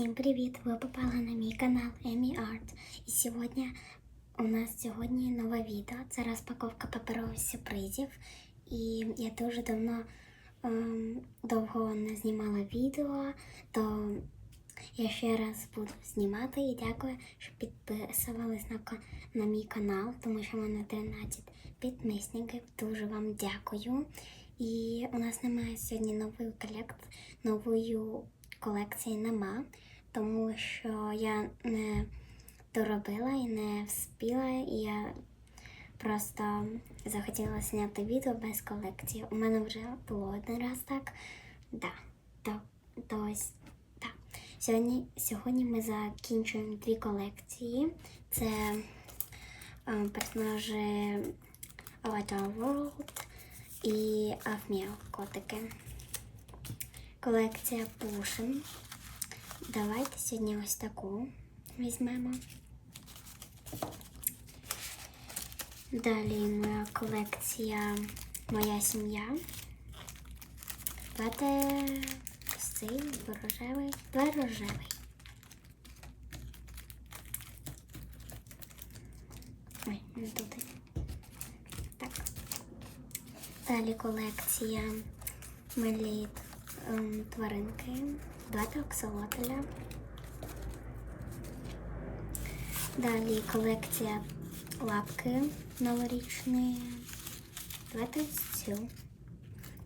Всім привіт! Ви попали на мій канал Amy Art. І сьогодні у нас сьогодні нове відео. Це розпаковка паперових сюрпризів. І я дуже давно ем, довго не знімала відео, то я ще раз буду знімати і дякую, що підписувались на, на мій канал, тому що в мене 13 підписників. Дуже вам дякую. І у нас немає сьогодні нової колект, нової колекції нема, тому що я не доробила і не вспіла, і я просто захотіла зняти відео без колекції. У мене вже було один раз так. Да, то, то ось так. Сьогодні, сьогодні ми закінчуємо дві колекції. Це е, персонажі Avatar World і Афміо котики. Колекція Пушин. Давайте сьогодні ось таку візьмемо. Далі моя колекція Моя сім'я. Давайте ось цей рожевий, давай рожевий. Ой, не туди. Так. Далі колекція милі ем, тваринки, два оксолотеля. Далі колекція лапки новорічні. Давайте ось цю.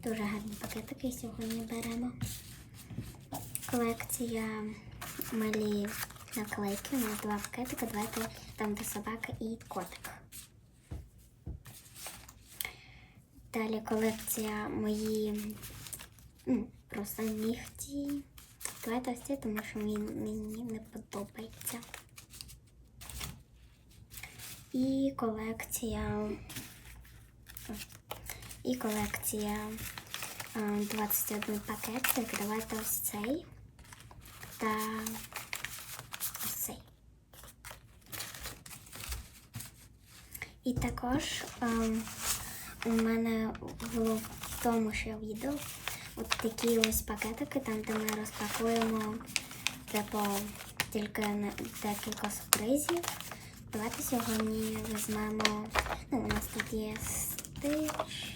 Дуже гарні пакетики сьогодні беремо. Колекція малі наклейки. У нас два пакетика. Давайте там де собака і котик. Далі колекція мої просто нігті. Ось це, тому що мені, не подобається. І колекція. І колекція е, 21 пакетик. Давайте ось цей та ось цей. І також ем, у мене було в тому ще відео от такі ось пакетики, там де ми розпакуємо типу, тільки декілька сюрпризів. Давайте сьогодні візьмемо. Ну, у нас тут є стич,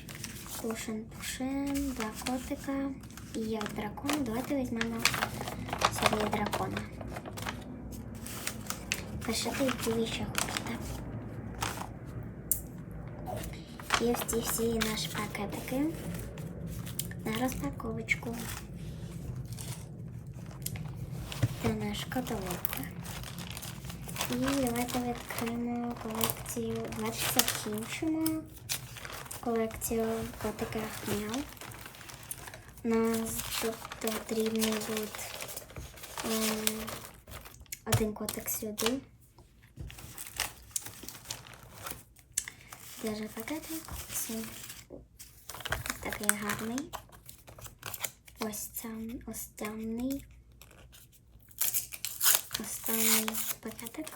пушин пушин, два котика і є дракон. Давайте візьмемо сьогодні дракона. Пишите, які ви ще хочете. І ось ці всі наші пакетики на розпаковочку. Це наш каталог. І давайте відкриємо колекцію. Давайте закінчимо колекцію котика Хмел. Нас тут потрібний буде один котик сюди. Де же пакетик? Такий гарний. Ось цям, ось. Останній пакетик.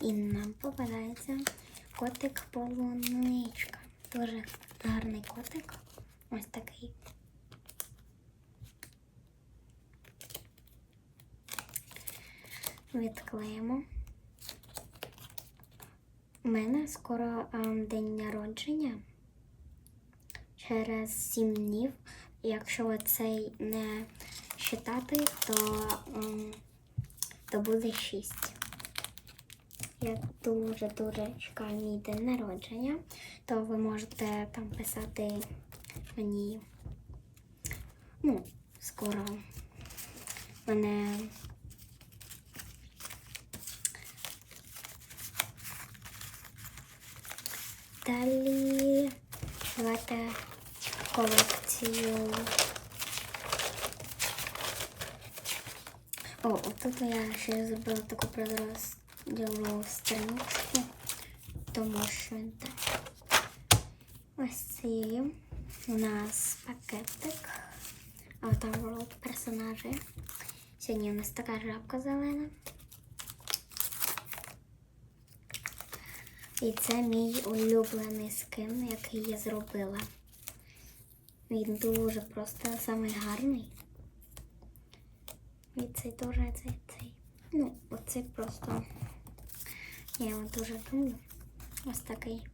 І нам попадається котик полуничка. Дуже гарний котик. Ось такий. Відклеїмо. У мене скоро ем, день народження через 7 днів. Якщо цей не считати, то, ем, то буде 6. Я дуже-дуже чекаю мій день народження, то ви можете там писати мені. Ну, скоро мене. Далі давайте колекцію. О, отут я ще зробила таку прозростілу стріночку, тому що так. Ось ці у нас пакетик. Avatar World персонажі. Сьогодні у нас така жабка зелена. І це мій улюблений скин, який я зробила. Він дуже просто самий гарний. І цей теж цей цей. Ну, оцей просто. Я його дуже люблю. Ось такий.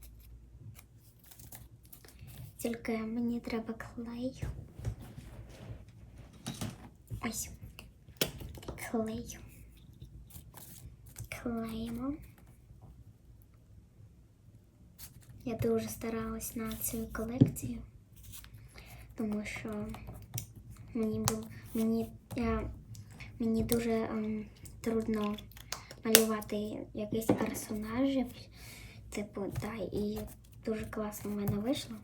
Тільки мені треба клей. Ось. Клей. Клеїмо. Я дуже старалась на цю колекцію, тому що мені було мені, я, мені дуже ем, трудно малювати якісь персонажів. Типу, да, і дуже класно в мене вийшло.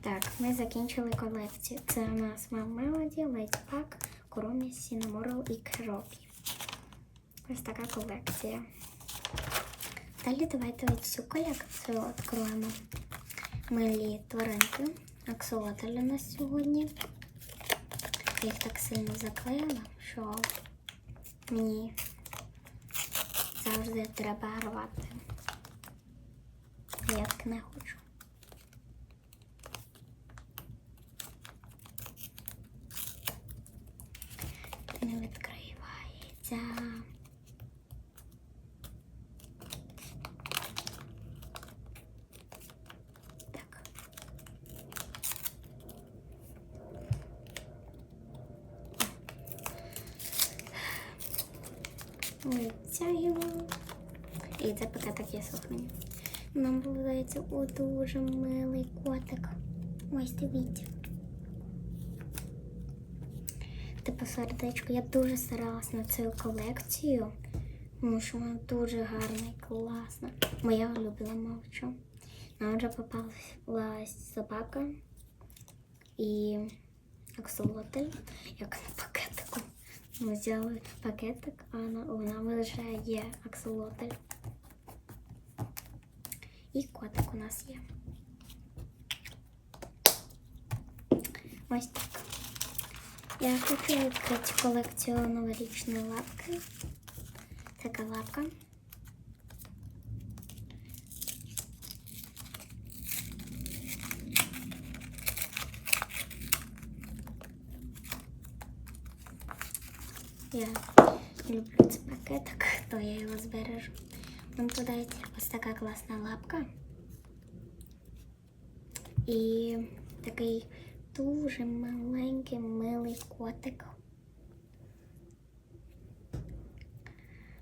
Так, ми закінчили колекцію. Це у нас Lady Pack, Kuromi, Cinnamoroll і Keropi. Ось така колекція. Далі давайте цю колекцію відкроємо. Милі тваринки. Аксолотль у нас сьогодні. Я їх так сильно заклеїла, що мені завжди треба рвати. Я так не хочу. Не відкривається. Так. Витягуємо. І пакетик. Нам виявляється о дуже милий котик. Ось дивіться. Типу сердечко. Я дуже старалась на цю колекцію, тому що вона дуже гарна і класна. Моя улюблена мовчу. Нам вже попалась собака і аксолотль, як на пакетику. Ми взяли пакетик, а вона вже є аксолотль. І котик у нас є. Ось так. Я хочу відкрити колекцію новорічної лапки. Така лапка. Я люблю цей пакетик, то я його збережу. Нам подається ось така класна лапка. І такий дуже маленький, милий котик.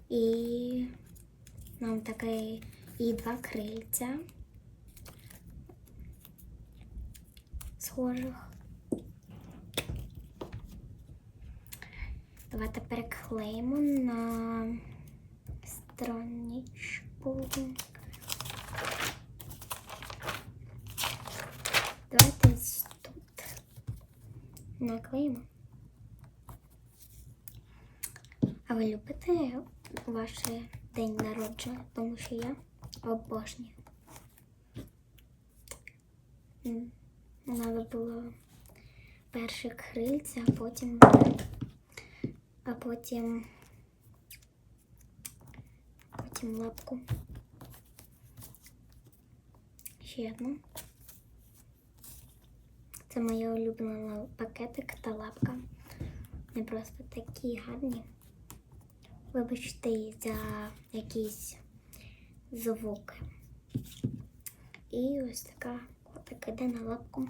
І нам такий і два крильця схожих. Давайте переклеїмо на страничку. Давайте тут наклеїмо. А ви любите ваш день народження? Тому що я обожнюю. Надо було перше крильця, а потім а потім потім лапку. Ще одну. Це моя улюблена пакетик та лапка. Вони просто такі гарні. Вибачте за якісь звуки. І ось така котик іде на лапку.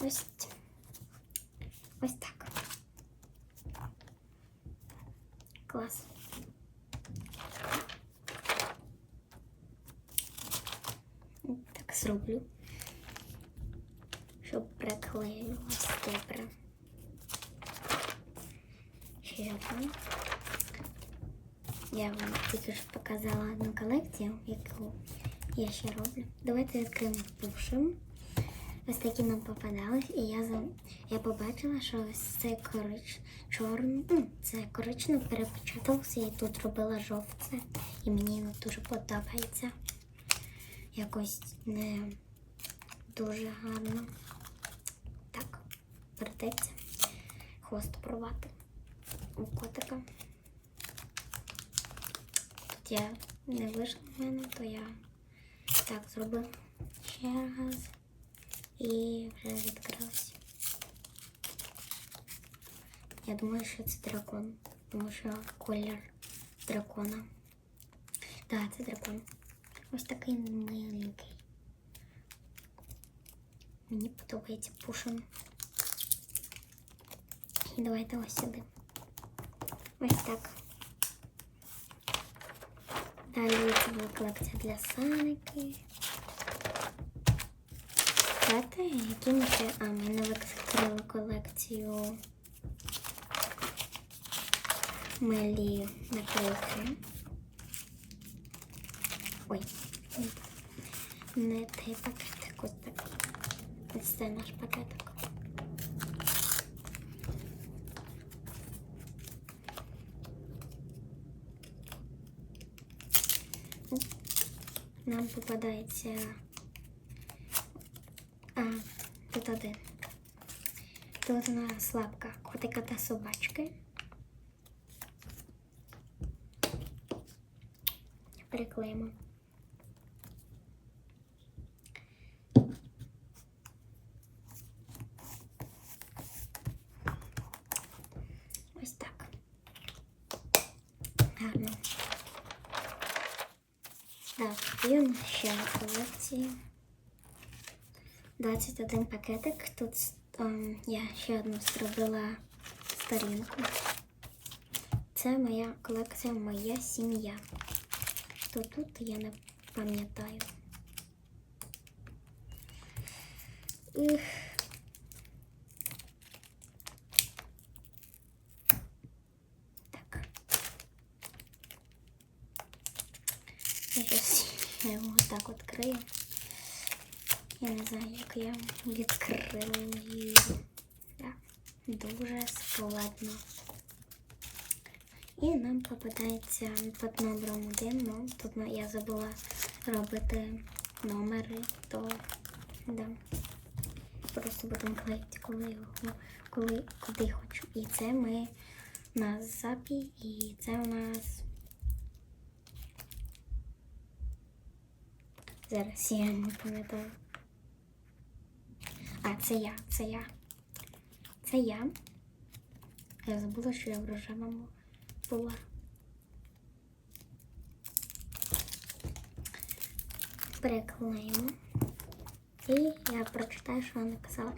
Ось. Ось так. Клас. Так зроблю, щоб приклеїлось добре. Ще одна. Я вам тільки що показала одну колекцію, яку я ще роблю. Давайте відкриємо першим. Ось такі нам попадались, і я за я побачила, що ось це корич чорно, ну, це корично перепечаталося і тут робила жовте. І мені воно дуже подобається. Якось не дуже гарно. Так, придеться хвост порвати у котика. Тут я не вийшло в мене, то я так зробив ще раз і вже відкрився. Я думаю, що це дракон, тому що колір дракона. Так, це дракон. Ось такий миленький. Мені подобається пушин. І давайте ось сюди. Ось так. Далі це була колекція для Саники. Знаєте, які ми. А, ми не відкрили колекцію Мелі наклейки. Ой, не той пакетик, ось такий. Ось це наш пакетик. Нам попадається. Один. 1. Телетона слабка котика та собачки. Приклеїмо. Ось так. Гарно. Так, і ще на колекції. 21 пакетик. Тут ем, я ще одну зробила сторінку. Це моя колекція, моя сім'я. Що тут я не пам'ятаю. Так. Я зараз його так відкрию. Я не знаю, як я відкрию. Так, дуже складно. І нам попадається під номером один. Ну, тут я забула робити номери, то да. Просто будемо клеїти, коли його, коли куди хочу. І це ми на запі, і це у нас. Зараз я не пам'ятаю. А, це я, це я. Це я. Я забула, що я в рожевому була. Переклеїмо. І я прочитаю, що вона написала.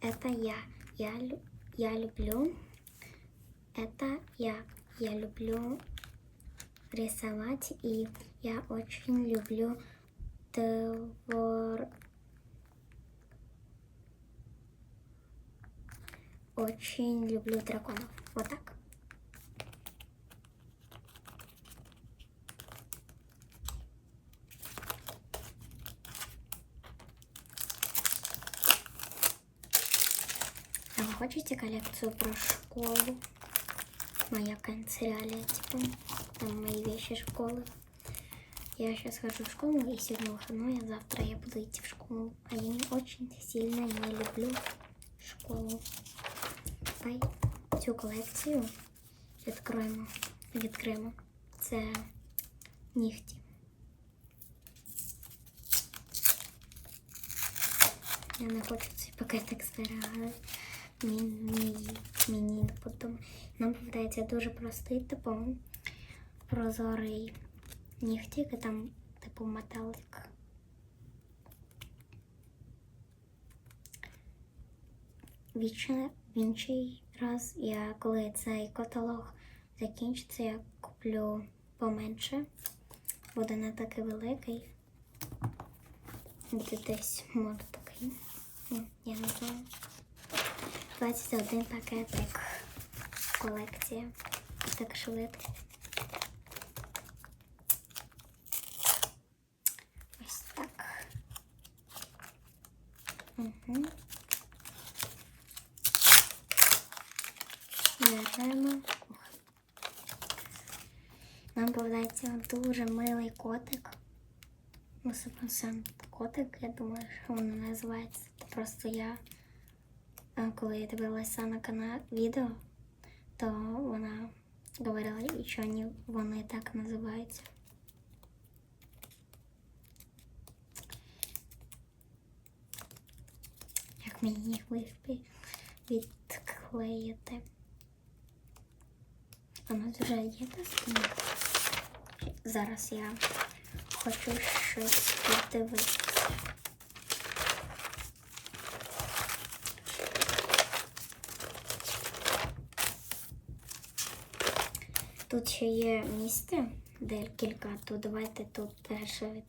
Это я. Я, я люблю. Это я. Я люблю рисовать. И я очень люблю твор... Очень люблю драконов. Вот так. А вы хотите коллекцию про школу? Моя канцелярия, типа, там мои вещи школы. Я сейчас хожу в школу, и сегодня выходной, а завтра я буду идти в школу. А я не очень сильно не люблю школу. Давай цю колекцію відкроємо. Відкриємо. Це нігті. Я не хочу цей пакетик зберігати. Мені, мені подобається. Нам попадається дуже простий, типу прозорий нігтик, і там типу металик. В інший раз, я коли цей каталог закінчиться, я куплю поменше. Буде не такий великий. Буде десь може такий. Ну, Я не знаю. 21 пакетик. Колекція. Так швидко. Ось так. Угу. Беремо. Нам попадається дуже милий котик. Ну, котик, я думаю, що воно називається. Просто я, коли я дивилася на канал відео, то вона говорила, що вони так називаються. Як мені їх відклеїти? У нас вже є доски. Зараз я хочу щось подивитися. Тут ще є місце, декілька, то давайте тут перше від...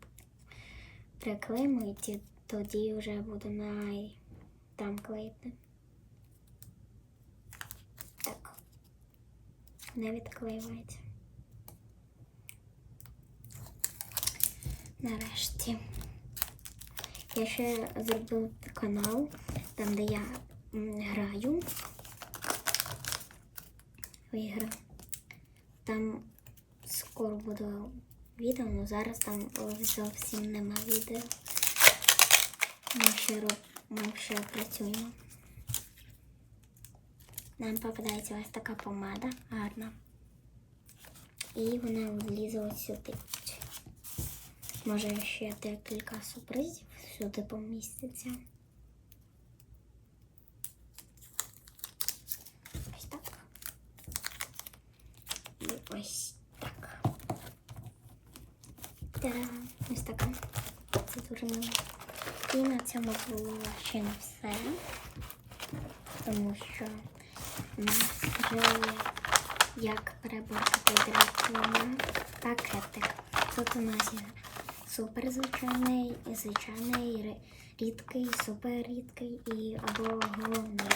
приклеїмо і тоді вже буду на там клеїти. Так. Не відклеюється. Нарешті. Я ще зробив канал, там де я граю в ігри. Там скоро буде відео, але зараз там зовсім нема відео. Ми ще, ми ще працюємо. Нам попадається ось така помада гарна. І вона влізе ось сюди. Може ще декілька сюрпризів сюди поміститься. Ось так. І ось так. Та-дам! Ось така. Це дуже мило. І на цьому було ще не все. Тому що нас є як переборкати дракона пакетик. Тут у нас є супер звичайний, звичайний, рідкий, супер рідкий і або головний.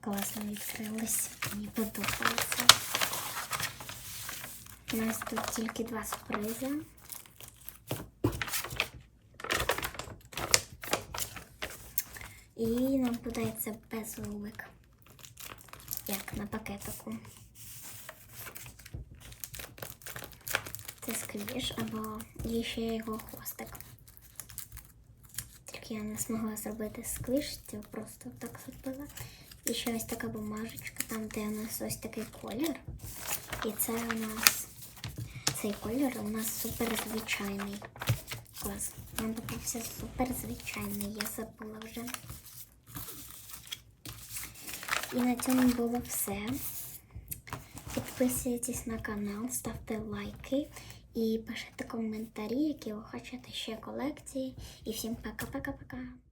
Класно відкрилось, мені подобається. У нас тут тільки два сюрпризи. І нам подається безрулик, як на пакетику. Це сквіш або є ще його хвостик. Тільки я не змогла зробити сквіш, це просто так зробила. І ще ось така бумажечка, там де у нас ось такий колір. І це у нас цей колір у нас супер звичайний. Клас. Нам попався супер звичайний, я забула вже. І на цьому було все. Підписуйтесь на канал, ставте лайки і пишіть коментарі, які ви хочете ще колекції. І всім пока-пока-пока.